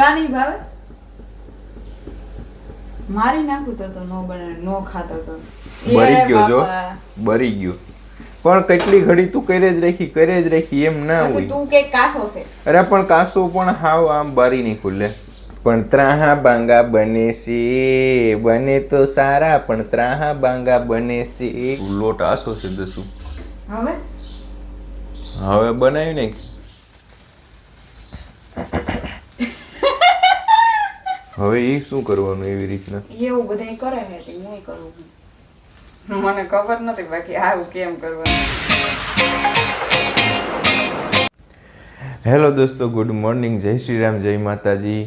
કાની ભાવે? મારી નાખું તો તો નો બને નો ખાતો તો. બરી ગયો જો. બરી ગયો. પણ કેટલી ઘડી તું કરે જ રાખી કરે જ રાખી એમ ના હોય. તું કે કાસો છે. અરે પણ કાસો પણ હાવ આમ બારી નહીં ખુલે. પણ ત્રાહા બાંગા બને છે. બને તો સારા પણ ત્રાહા બાંગા બને છે. લોટ આસો છે શું હવે? હવે બનાવી ને હવે એ શું કરવાનું એવી રીતના? એવું બધા કરે છે તે હું કરું છું. મને ખબર નથી બાકી આવું કેમ કરવાનું. હેલો દોસ્તો ગુડ મોર્નિંગ જય શ્રી રામ જય માતાજી.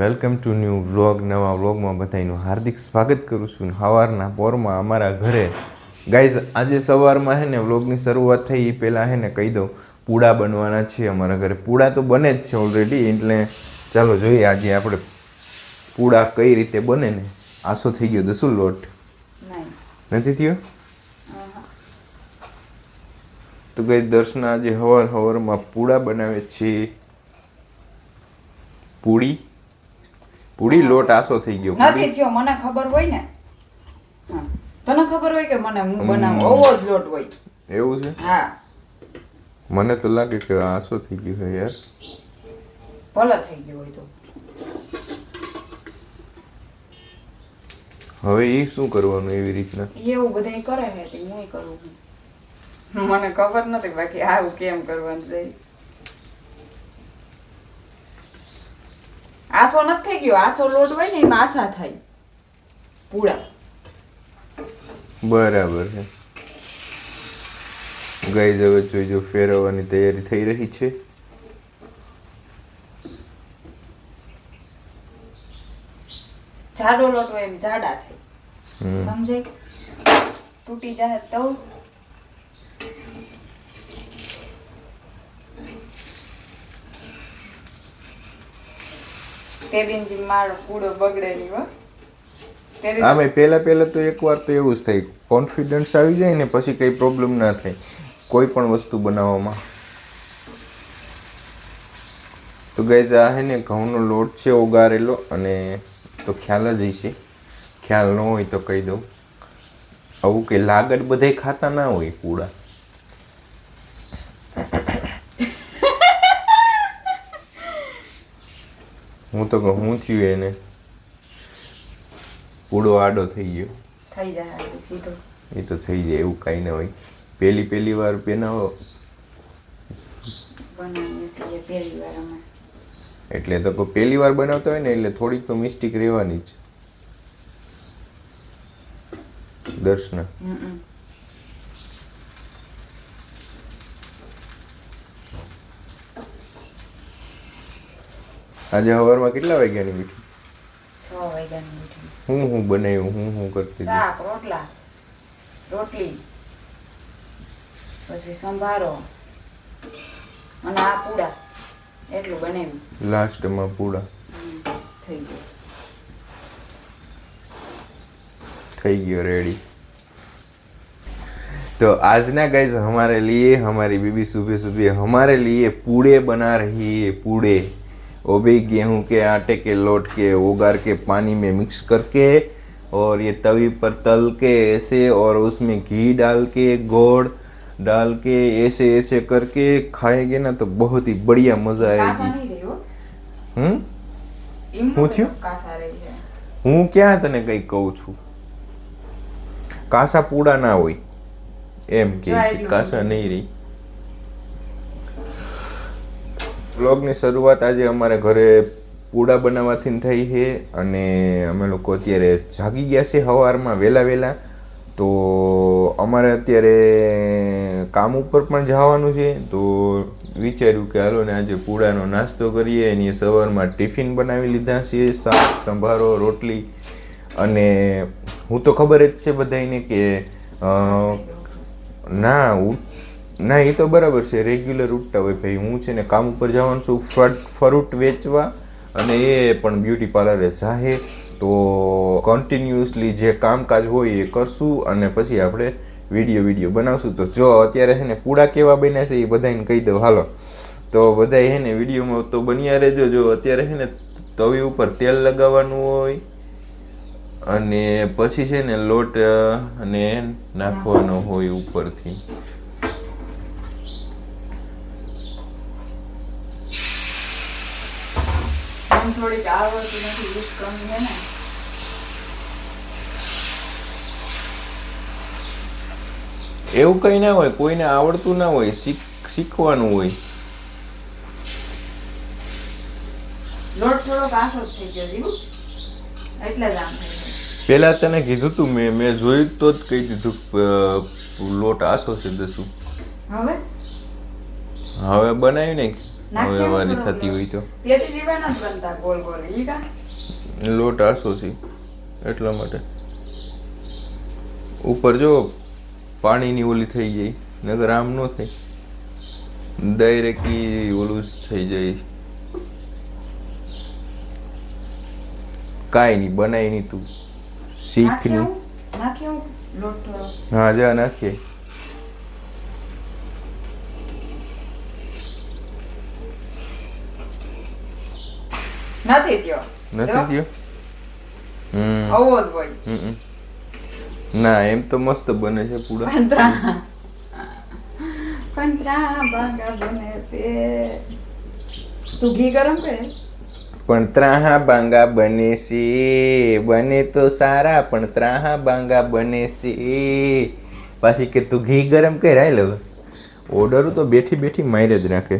વેલકમ ટુ ન્યૂ વ્લોગ નવા વ્લોગમાં બધાનું હાર્દિક સ્વાગત કરું છું. સવારના પોરમાં અમારા ઘરે ગાઈઝ આજે સવારમાં હે ને વ્લોગની શરૂઆત થઈ એ પહેલાં હે ને કહી દઉં પૂડા બનવાના છે અમારા ઘરે. પૂડા તો બને જ છે ઓલરેડી એટલે ચાલો જોઈએ આજે આપણે પૂડા કઈ રીતે બને ને? આસો થઈ ગયો? તો શું લોટ નથી થયો? તો ગઈ દર્શના જે હવાર હવારમાં પૂડા બનાવે છે. પૂડી? પૂડી લોટ આસો થઈ ગયો નથી થયો મને ખબર હોય ને. તને ખબર હોય કે મને હું બનાવું? ઓવો જ લોટ હોય. એવું છે? હા. મને તો લાગે કે આસો થઈ ગયો છે યાર. ભલે થઈ ગયો હોય તો. હવે એ શું કરવાનું એવી રીતના? એવું બધાય કરે છે તે હું કરું છું. મને ખબર નથી બાકી આવું કેમ કરવાનું છે આસો નથી થઈ ગયો આસો લોટ હોય ને એમાં આસા થાય. પૂળા બરાબર છે. ગઈ હવે જોઈજો ફેરવવાની તૈયારી થઈ રહી છે. જાડો લોટ હોય એમ જાડા થાય. હમ. સમજાય તૂટી જાય તો? તે દિન જી મારો પૂડો બગડે નહીં હો આમે પહેલા પહેલા તો એકવાર તો એવું જ થાય. કોન્ફિડન્સ આવી જાય ને પછી કઈ પ્રોબ્લેમ ના થાય. કોઈ પણ વસ્તુ બનાવવામાં. તો ગઈ આ હે ને ઘઉંનો લોટ છે, ઓગારેલો અને તો ખ્યાલ જ હશે. ખ્યાલ ન હોય તો કહી દઉં. આવું કે લાગડ બધે ખાતા ના હોય પૂડા. હું તો કહું હું થયું એને? પૂડો આડો થઈ ગયો. થઈ જાય સીધો. એ તો થઈ જાય એવું કાંઈ ના હોય. પહેલી પહેલી વાર બનાવો એટલે તો કોઈ પહેલી વાર બનાવતા હોય ને એટલે થોડીક તો મિસ્ટેક રહેવાની જ. દર્શના. આજે સવારમાં કેટલા વાગ્યાની મીઠી છ વાગ્યાની મીઠી હું હું બનાવ્યું હું હું કરતી શાક રોટલા રોટલી પછી સંભારો અને આ પૂડા એટલું બનાવ્યું. લાસ્ટમાં પૂડા. થઈ ગયું. થઈ ગયો રેडी तो आज ना गाइज हमारे लिए हमारी बीबी सुबह सुबह हमारे लिए पूड़े बना रही है पूड़े वो भी गेहूं के आटे के लोट के उगार के पानी में मिक्स करके और ये तवी पर तल के ऐसे और उसमें घी डाल के गोड़ डाल के ऐसे ऐसे करके खाएंगे ना तो बहुत ही बढ़िया मजा કાસા आएगी નહીં રહ્યો હમ એમ હું થયું? કાસા રહી છે હું ક્યાં તને કઈ કહું છું કાસા પૂડા ના હોય એમ કે છે કાસા. નહીં રહી. વ્લોગની શરૂઆત આજે અમારે ઘરે પૂડા બનાવવાથી થઈ છે અને અમે લોકો અત્યારે જાગી ગયા છે સવારમાં વહેલા વહેલા. તો અમારે અત્યારે કામ ઉપર પણ જવાનું છે. તો વિચાર્યું કે હાલો ને આજે પૂડાનો નાસ્તો કરીએ. એની સવારમાં ટિફિન બનાવી લીધા છે શાક સંભારો રોટલી. અને હું તો ખબર જ છે બધાને કે ના ના, એ તો બરાબર છે. રેગ્યુલર ઉઠતા હોય ભાઈ. હું છે ને કામ ઉપર જવાનું છું ફ્રટ ફ્રૂટ વેચવા અને એ પણ બ્યુટી પાર્લરે જાહે. તો કન્ટિન્યુઅસલી જે કામકાજ હોય એ કરશું અને પછી આપણે વીડિયો વીડિયો બનાવશું. તો જો અત્યારે છે ને પૂડા કેવા બન્યા છે એ બધાને કહી દઉં. હાલો. તો બધાય છે ને વિડીયોમાં તો બન્યા રહેજો. જો અત્યારે છે ને તવી ઉપર તેલ લગાવવાનું હોય અને પછી છે ને લોટ અને ને નાખવાનો હોય ઉપરથી. થોડીક આવડતી નથી રીત કમી છે ને. એવું કઈ ના હોય કોઈને આવડતું ના હોય શીખ શીખવાનું હોય. લોટ થોડો આછો થઈ ગયો એટલે જ આમ થઈ પેલા તને કીધું તું મેં મેં જોયું તો જ કહી દીધું લોટ આસો છે દસું. હવે? હવે બનાવી ને હવે વારી થતી હોય તો. લોટ આસો છે એટલા માટે. ઉપર જો પાણીની ઓલી થઈ જાય નગર આમ ન થાય. ડાયરેક્ટલી ઓલું થઈ જાય. કાંઈ નહીં બનાવી નહીં તું. શીખ નાખી નહીં આવું? નાખી આવું? લોટ થોડો હા જા નાખીએ. નથી થયો. નથી થયો? હમ. આવો જ હોય. હમ. ના એમ તો મસ્ત બને છે પૂડા પંત્રા પંત્રા બાગા બને છે. તું ઘી ગરમ કરે? પણ ત્રાહા બાંગા બને છે બને તો સારા, પણ ત્રાહા બાંગા બને છે પાછી કે તું ઘી ગરમ કર, હાલ હવે. ઓર્ડર તો બેઠી બેઠી મારે જ રાખે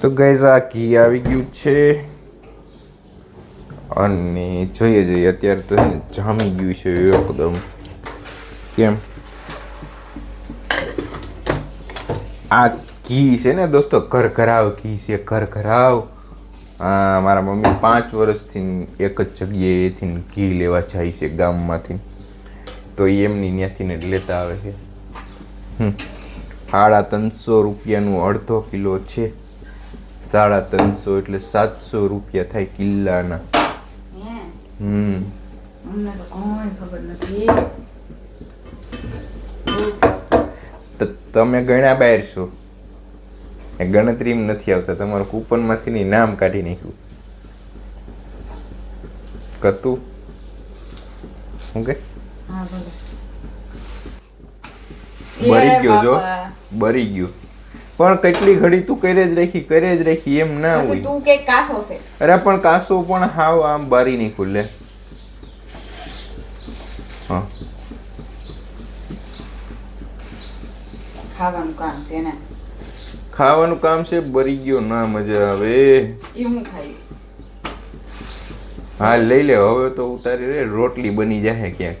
તો ગઈઝ આ ઘી આવી ગયું છે. અને જોઈએ જોઈએ, અત્યારે તો જામી ગયું છે એકદમ. કેમ? આ ઘી છે ને દોસ્તો ઘર ઘરાવ ઘી છે ઘર ઘરાવ મારા મમ્મી પાંચ વર્ષથી એક જ જગ્યાએથી ઘી લેવા જાય છે ગામમાંથી. તો એ એમની ત્યાંથી ને જ લેતા આવે છે. હમ. સાડા ત્રણસો રૂપિયાનું અડધો કિલો છે. સાડા ત્રણસો એટલે સાતસો રૂપિયા થાય કિલ્લાના. હમ. તમે ગણ્યા બહાર છો? એ ગણતરીમાં નથી આવતા. તમારું કૂપનમાંથી ની નામ કાઢી નાખ્યું. કતું? શું કે? બરી ગયો જો. બળી બરી ગયું. પણ કેટલી ઘડી તું કરે જ રાખી કરે જ રાખી એમ ના હોય. તું કે કાસો છે. અરે પણ કાસો પણ હાવ આમ બારી નહીં ખુલે હા. ખાવાનું કામ છે ને. ખાવાનું કામ છે બરી ગયો. ના મજા આવે. હા લઈ લે. હવે તો ઉતારી રે. રોટલી બની જાય ક્યાંક.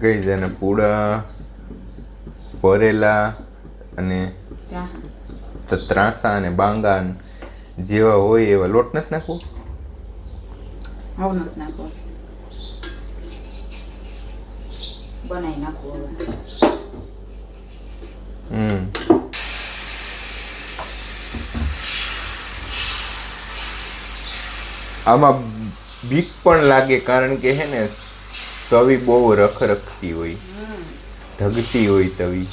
કઈ જાય ને પૂડા ભરેલા અને ત્રાસા અને બાંગા જેવા હોય એવા. લોટ નથી નાખવો? આવું નાખો. બનાવી નાખો હમ. આમાં બીક પણ લાગે કારણ કે હે ને તવી બહુ રખરખતી હોય. ધગતી હોય તવી.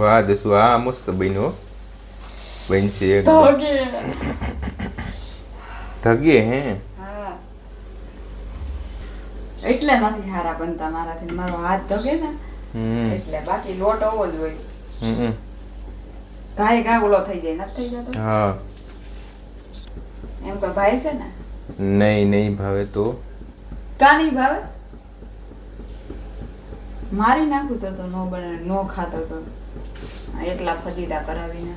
વાહ દસુ આ મસ્ત બન્યો બનશે એકદમ ધગે હે હા એટલે નથી હારા બનતા મારાથી. મારો હાથ ધગે ને એટલે બાકી લોટ હોવો જ હોય. હમ ગાય ગા ઓલો થઈ જાય નથી થઈ જતો? હા. એમ કોઈ ભાઈ છે ને? નહીં નહીં ભાવે તો. કા નહીં ભાવે? મારી નાખું તો તો નો બને નો ખાતો તો. એટલા ફજીતા કરાવીને.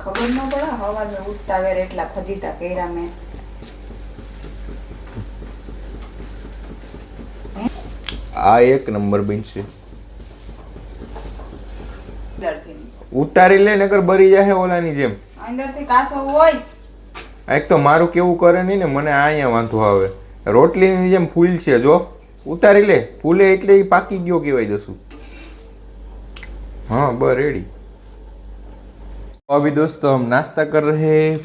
ખબર ન પડે હવારે ઉઠતા વેર એટલા ફજીતા કર્યા મેં. આ એક નંબર બનશે ઉતારી લે નકર બરી જાય ઓલાની જેમ. અંદરથી કાસો હોય. એક તો મારું કેવું કરે નહીં ને મને અહીંયા વાંધો આવે. રોટલીની જેમ ફૂલ છે જો. ઉતારી લે ફૂલે એટલે એ પાકી ગયો કહેવાય દસું. હા બર રેડી अभी दोस्तों हम नाश्ता कर रहे हैं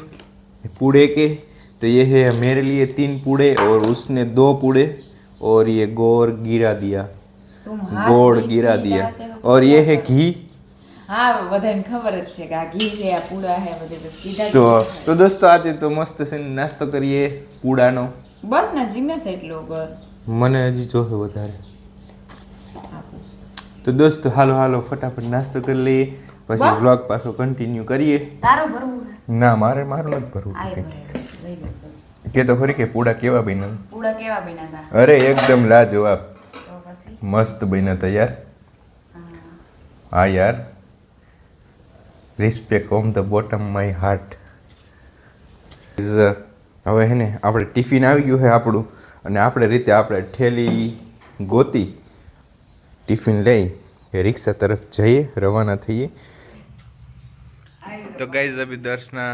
पूड़े के तो ये है मेरे लिए तीन पूड़े और उसने दो पूड़े और ये गोर गिरा दिया તુમ હાથ गोड़ बीच गिरा में दिया डालते हो और ये है घी હા બધાને ખબર જ છે કે આ ઘી છે આ પૂડા છે બધે બસ કીધા જ તો છે. તો દોસ્તો આજે તો મસ્ત છે નાસ્તો કરીએ પૂડાનો બસ ને જીગ્નેશ એટલો કર મને હજી જોશે વધારે આપું. તો દોસ્તો હાલો હાલો ફટાફટ નાસ્તો કરી લઈએ. પછી વ્લોગ પાછો કન્ટિન્યુ કરીએ. તારું ભરવું ના મારે મારું નથી ભરવું. કે. તો ખરી કે પૂડા કેવા બન્યા? પૂડા કેવા બન્યા હતા અરે એકદમ લાજવાબ. મસ્ત બન્યા હતા યાર. હા. હા યાર. Respect Om the bottom my heart is હવે હે ને આપણે ટિફિન આવી ગયું છે આપણું. અને આપણે રીતે આપણે ઠેલી ગોતી ટિફિન લઈ રિક્ષા તરફ જઈએ રવાના થઈએ. તો ગાઈઝ અભી દર્શના.